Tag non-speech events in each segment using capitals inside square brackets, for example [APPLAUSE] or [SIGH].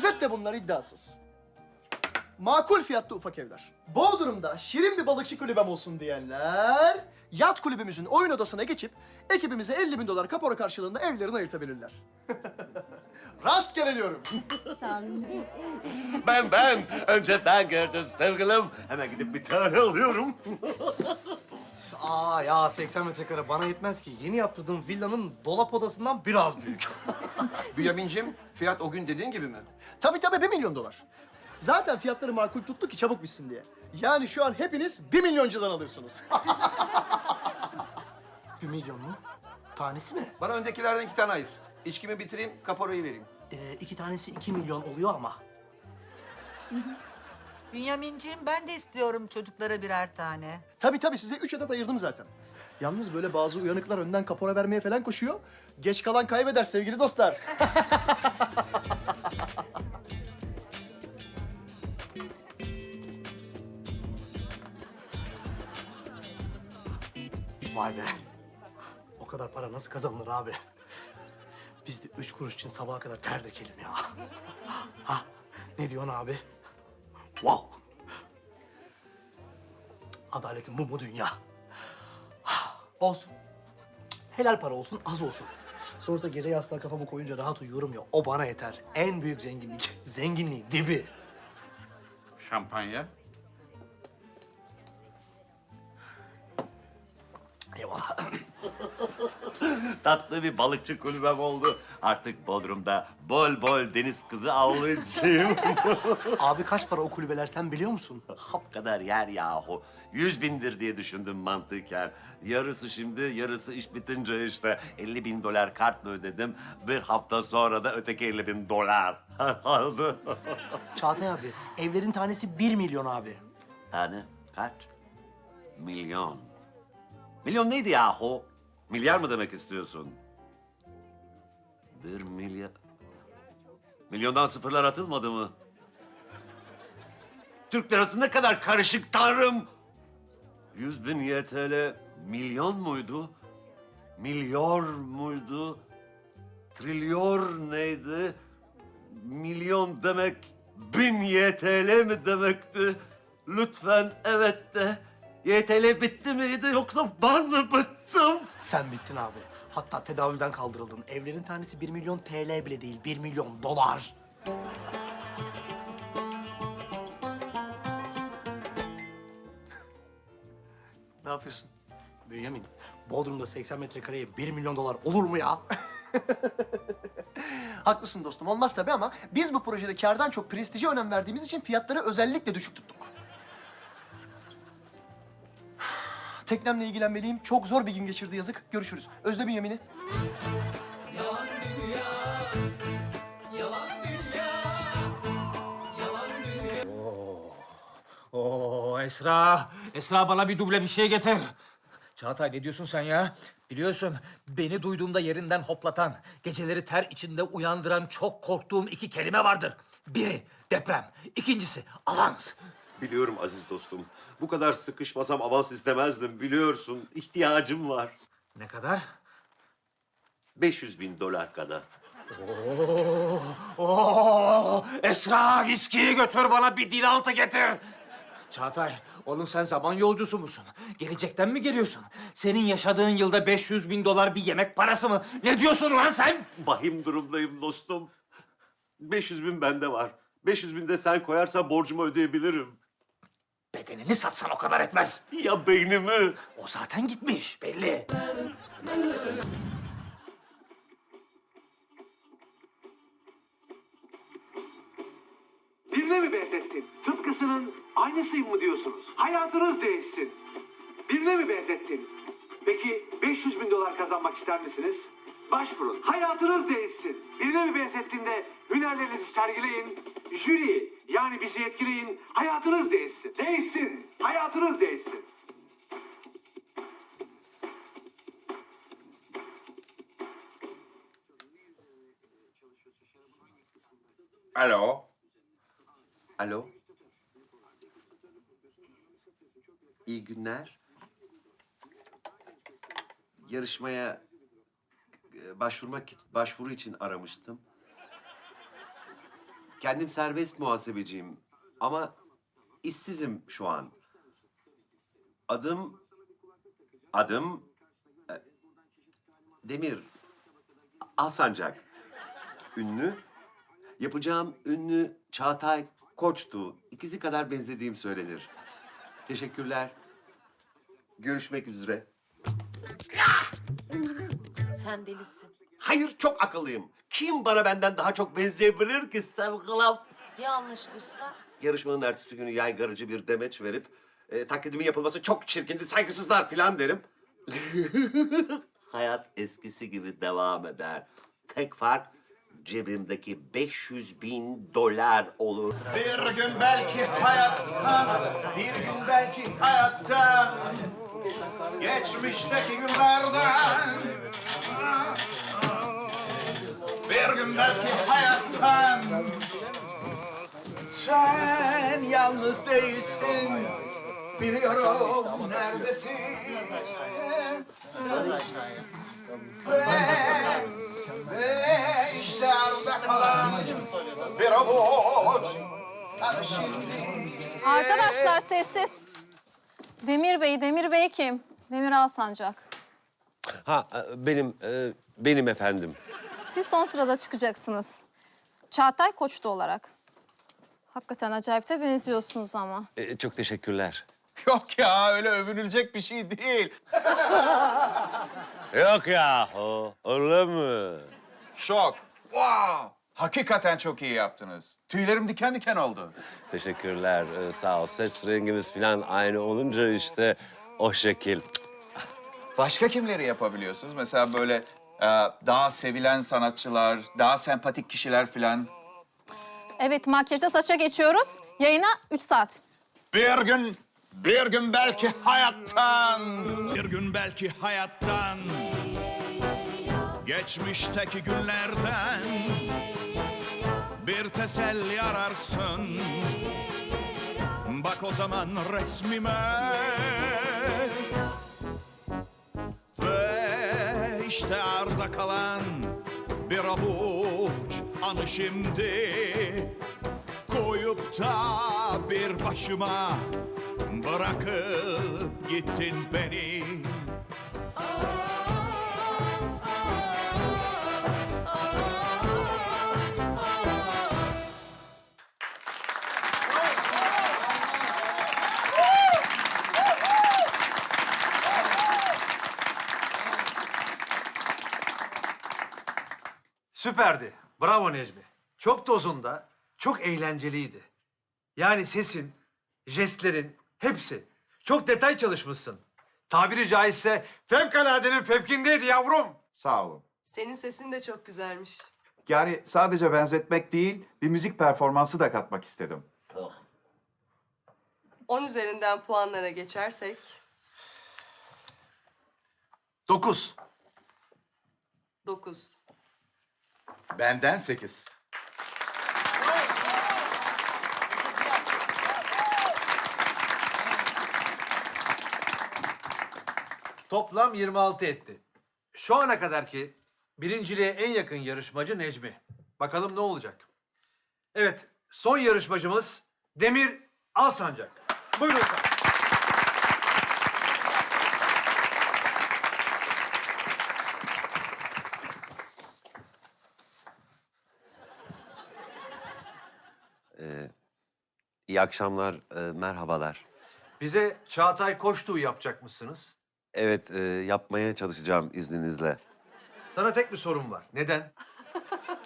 Özetle bunlar iddiasız. Makul fiyatta ufak evler. Bodrum'da şirin bir balıkçı kulübem olsun diyenler... ...yat kulübümüzün oyun odasına geçip... ...ekibimize 50 bin dolar kapora karşılığında evlerini ayırtabilirler. [LAUGHS] Rastgele diyorum. Ben ben. Önce ben gördüm sevgilim. Hemen gidip bir tane alıyorum. [LAUGHS] Aa ya 80 metrekare bana yetmez ki. Yeni yaptırdığım villanın dolap odasından biraz büyük. [LAUGHS] Bünyamin'cim fiyat o gün dediğin gibi mi? Tabii tabii 1 milyon dolar. Zaten fiyatları makul tuttu ki çabuk bitsin diye. Yani şu an hepiniz 1 milyoncudan alıyorsunuz. [LAUGHS] Bir milyon mu? Tanesi mi? Bana öndekilerden iki tane ayır. İçkimi bitireyim, kaporayı vereyim. Ee, iki tanesi iki milyon oluyor ama. [LAUGHS] Bünyamin'ciğim ben de istiyorum çocuklara birer tane. tabii tabii size 3 adet ayırdım zaten. Yalnız böyle bazı uyanıklar önden kapora vermeye falan koşuyor. Geç kalan kaybeder sevgili dostlar. [LAUGHS] Vay be. O kadar para nasıl kazanılır abi? Biz de üç kuruş için sabaha kadar ter dökelim ya. [LAUGHS] Ha? Ne diyorsun abi? Wow. Adaletin bu mu dünya? Olsun. Helal para olsun, az olsun. Sonrasında gece yastığa kafamı koyunca rahat uyuyorum ya. O bana yeter. En büyük zenginlik. Zenginliğin dibi. Şampanya. Eyvallah. [LAUGHS] Tatlı bir balıkçı kulübem oldu. Artık Bodrum'da bol bol deniz kızı avlayacağım. [LAUGHS] abi kaç para o kulübeler sen biliyor musun? Hap kadar yer yahu. Yüz bindir diye düşündüm mantıken. Yarısı şimdi, yarısı iş bitince işte. 50 bin dolar kartla ödedim. Bir hafta sonra da öteki 50 bin dolar. Aldı. [LAUGHS] Çağatay abi, evlerin tanesi bir milyon abi. Tane kaç? Milyon. Milyon neydi yahu? Milyar mı demek istiyorsun? Bir milyar... Milyondan sıfırlar atılmadı mı? Türk lirası ne kadar karışık tanrım! Yüz bin YTL milyon muydu? Milyor muydu? Trilyor neydi? Milyon demek bin YTL mi demekti? Lütfen evet de. YTL bitti miydi yoksa ben mi bittim? Sen bittin abi. Hatta tedavülden kaldırıldın. Evlerin tanesi bir milyon TL bile değil, bir milyon dolar. ne yapıyorsun? Bünyamin, Bodrum'da 80 metrekareye bir milyon dolar olur mu ya? [LAUGHS] Haklısın dostum olmaz tabii ama biz bu projede kardan çok prestije önem verdiğimiz için fiyatları özellikle düşük tuttuk. Teknemle ilgilenmeliyim. Çok zor bir gün geçirdi yazık. Görüşürüz. Özle Bünyamin'i. Oo Esra, Esra bana bir duble bir şey getir. Çağatay ne diyorsun sen ya? Biliyorsun beni duyduğumda yerinden hoplatan, geceleri ter içinde uyandıran çok korktuğum iki kelime vardır. Biri deprem, ikincisi avans. Biliyorum aziz dostum. Bu kadar sıkışmasam avans istemezdim biliyorsun. İhtiyacım var. Ne kadar? 500 bin dolar kadar. Oo, Esra viskiyi götür bana bir dil altı getir. Çağatay, oğlum sen zaman yolcusu musun? Gelecekten mi geliyorsun? Senin yaşadığın yılda 500 bin dolar bir yemek parası mı? Ne diyorsun lan sen? Vahim durumdayım dostum. 500 bin bende var. 500 bin de sen koyarsan borcumu ödeyebilirim. Bedenini satsan o kadar etmez. Ya beynimi? O zaten gitmiş belli. Birine mi benzettin? Tıpkısının aynısıyım mı diyorsunuz? Hayatınız değişsin. Birine mi benzettin? Peki 500 bin dolar kazanmak ister misiniz? Başvurun. Hayatınız değişsin. Birine mi benzettin de hünerlerinizi sergileyin. Jüri yani bizi etkileyin. Hayatınız değişsin. Değişsin. Hayatınız değişsin. Alo. Alo. İyi günler. Yarışmaya e, başvurmak başvuru için aramıştım. Kendim serbest muhasebeciyim ama işsizim şu an. Adım adım e, Demir Alsancak. Ünlü. Yapacağım ünlü Çağatay Koç'tu. İkizi kadar benzediğim söylenir. Teşekkürler. Görüşmek üzere. Sen delisin. Hayır çok akıllıyım. Kim bana benden daha çok benzeyebilir ki sevgilim? Ya anlaşılırsa? Yarışmanın ertesi günü yaygarıcı bir demeç verip e, taklidimin yapılması çok çirkindi, saygısızlar falan derim. [LAUGHS] Hayat eskisi gibi devam eder. Tek fark cebimdeki 500 bin dolar olur. Bir gün belki hayattan, bir gün belki hayattan, geçmişteki günlerden. Bir gün belki hayattan. Sen yalnız değilsin, biliyorum neredesin. Ve, ve işte arada kalan bir avuç Hani şimdi Arkadaşlar sessiz. Demir Bey, Demir Bey kim? Demir Alsancak. Ha e, benim e, benim efendim. Siz son sırada çıkacaksınız. Çağatay Koçtu olarak. Hakikaten acayip de benziyorsunuz ama. E, çok teşekkürler. [LAUGHS] Yok ya öyle övünülecek bir şey değil. [LAUGHS] Yok ya o öyle mi? Şok. Wow. Hakikaten çok iyi yaptınız. Tüylerim diken diken oldu. Teşekkürler e, sağ ol. Ses rengimiz falan aynı olunca işte o şekil. Başka kimleri yapabiliyorsunuz? Mesela böyle e, daha sevilen sanatçılar, daha sempatik kişiler falan. Evet, makyaja saça geçiyoruz. Yayına 3 saat. Bir gün, bir gün belki hayattan. Bir gün belki hayattan Geçmişteki günlerden Bir teselli ararsın Bak o zaman resmime işte arda kalan Bir avuç anı şimdi. Koyup da bir başıma Bırakıp gittin beni Süperdi. Bravo Necmi. Çok dozunda, çok eğlenceliydi. Yani sesin, jestlerin hepsi. Çok detay çalışmışsın. Tabiri caizse fevkaladenin fevkindeydi yavrum. Sağ olun. Senin sesin de çok güzelmiş. Yani sadece benzetmek değil, bir müzik performansı da katmak istedim. 10 üzerinden puanlara geçersek... Dokuz. 9. Benden sekiz. Toplam 26 etti. Şu ana kadarki birinciliğe en yakın yarışmacı Necmi. Bakalım ne olacak? Evet, son yarışmacımız Demir Alsancak. Buyurun efendim. İyi akşamlar, e, merhabalar. Bize Çağatay Koçtuğ yapacakmışsınız. Evet, e, yapmaya çalışacağım izninizle. Sana tek bir sorum var. Neden?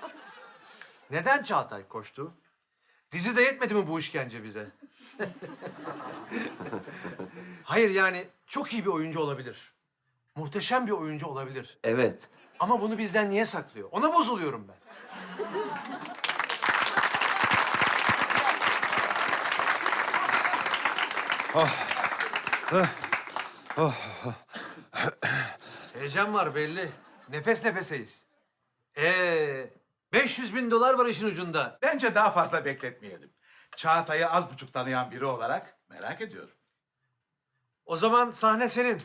[LAUGHS] Neden Çağatay Koçtuğ? Dizide yetmedi mi bu işkence bize? [LAUGHS] Hayır yani çok iyi bir oyuncu olabilir. Muhteşem bir oyuncu olabilir. Evet, Ama bunu bizden niye saklıyor? Ona bozuluyorum ben. Heyecan var belli. Nefes nefeseyiz. Ee, 500 bin dolar var işin ucunda. Bence daha fazla bekletmeyelim. Çağatay'ı az buçuk tanıyan biri olarak merak ediyorum. O zaman sahne senin.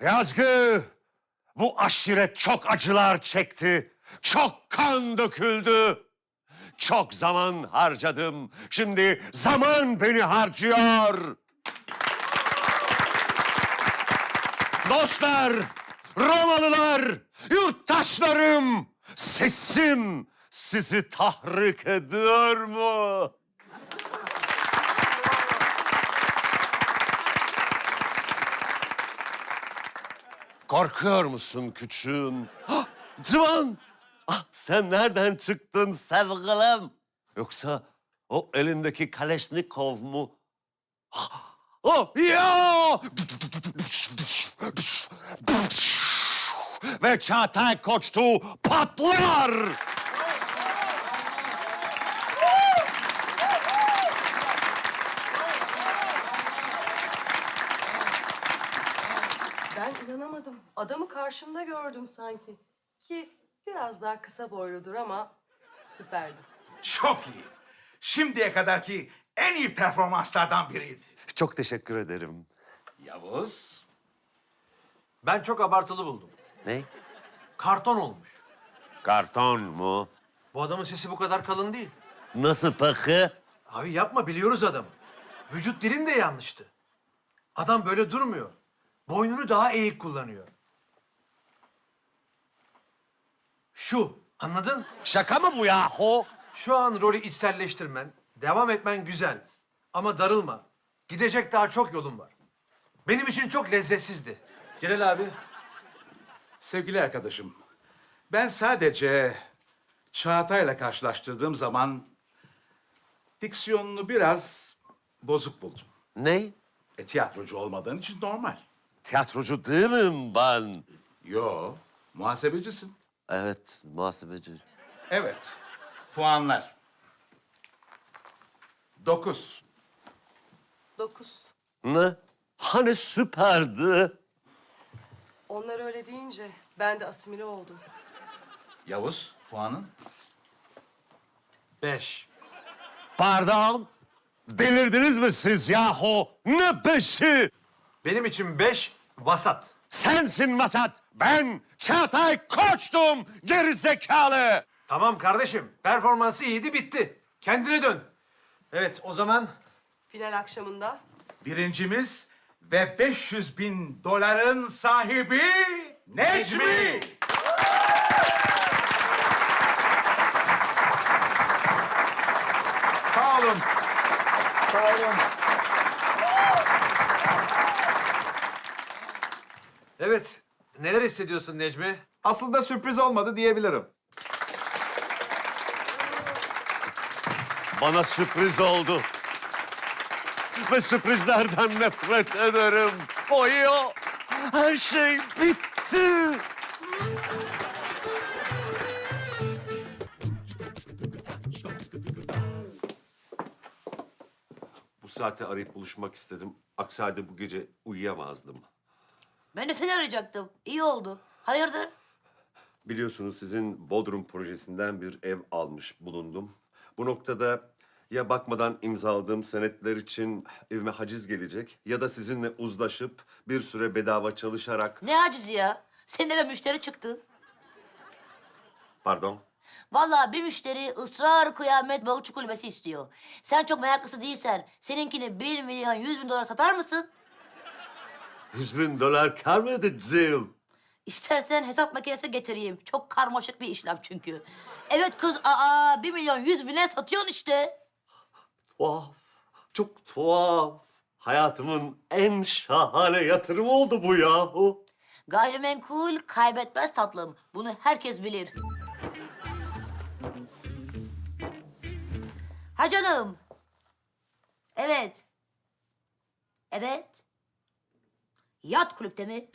Yazgı, bu aşiret çok acılar çekti. Çok kan döküldü. Çok zaman harcadım. Şimdi zaman beni harcıyor. Dostlar, Romalılar, yurttaşlarım, sesim sizi tahrik ediyor mu? Korkuyor musun küçüğüm? Ah, Civan! Ah, sen nereden çıktın sevgilim? Yoksa o elindeki Kaleşnikov mu? Ah, Oh ya! Ve Çağatay Koçtu patlar! Ben inanamadım. Adamı karşımda gördüm sanki. Ki biraz daha kısa boyludur ama süperdi. Çok iyi. Şimdiye kadarki en iyi performanslardan biriydi. Çok teşekkür ederim. Yavuz. Ben çok abartılı buldum. Ne? Karton olmuş. Karton mu? Bu adamın sesi bu kadar kalın değil. Nasıl peki? Abi yapma biliyoruz adamı. Vücut dilin de yanlıştı. Adam böyle durmuyor. Boynunu daha eğik kullanıyor. Şu, anladın? Şaka mı bu yahu? Şu an rolü içselleştirmen, devam etmen güzel. Ama darılma. Gidecek daha çok yolun var. Benim için çok lezzetsizdi. Celal abi, Sevgili arkadaşım, ben sadece Çağatay'la karşılaştırdığım zaman diksiyonunu biraz bozuk buldum. Ne? E, tiyatrocu olmadığın için normal. Tiyatrocu değilim ben. Yo, muhasebecisin. Evet, muhasebeci. Evet, puanlar. Dokuz. Dokuz. Ne? Hani süperdi? Onlar öyle deyince ben de asimile oldum. Yavuz, puanın? beş. Pardon? Delirdiniz mi siz yahu? Ne beşi? Benim için beş, vasat. Sensin Masat. Ben Çağatay Koç'tum gerizekalı. Tamam kardeşim, performansı iyiydi, bitti. Kendine dön. Evet, o zaman Final akşamında Birincimiz ve 500 bin doların sahibi Necmi. Sağ olun. Sağ olun. Evet, neler hissediyorsun Necmi? Aslında sürpriz olmadı diyebilirim. Bana sürpriz oldu. Ve sürprizlerden nefret ederim. Boyu. Her şey bitti. Bu saate arayıp buluşmak istedim. Aksi halde bu gece uyuyamazdım. Ben de seni arayacaktım. İyi oldu. Hayırdır? Biliyorsunuz sizin Bodrum projesinden bir ev almış bulundum. Bu noktada ya bakmadan imzaladığım senetler için evime haciz gelecek ya da sizinle uzlaşıp bir süre bedava çalışarak... Ne acizi ya? Senin eve müşteri çıktı. Pardon? Vallahi bir müşteri ısrar kıyamet balıkçı kulübesi istiyor. Sen çok meraklısı değilsen seninkini bir milyon yüz bin dolar satar mısın? Yüz bin dolar kar mı edeceğim? İstersen hesap makinesi getireyim. Çok karmaşık bir işlem çünkü. Evet kız, aa bir milyon yüz bine satıyorsun işte. Tuhaf, çok tuhaf. Hayatımın en şahane yatırımı oldu bu yahu. Gayrimenkul kaybetmez tatlım. Bunu herkes bilir. Ha canım. Evet. Evet. Yat kulüpte mi?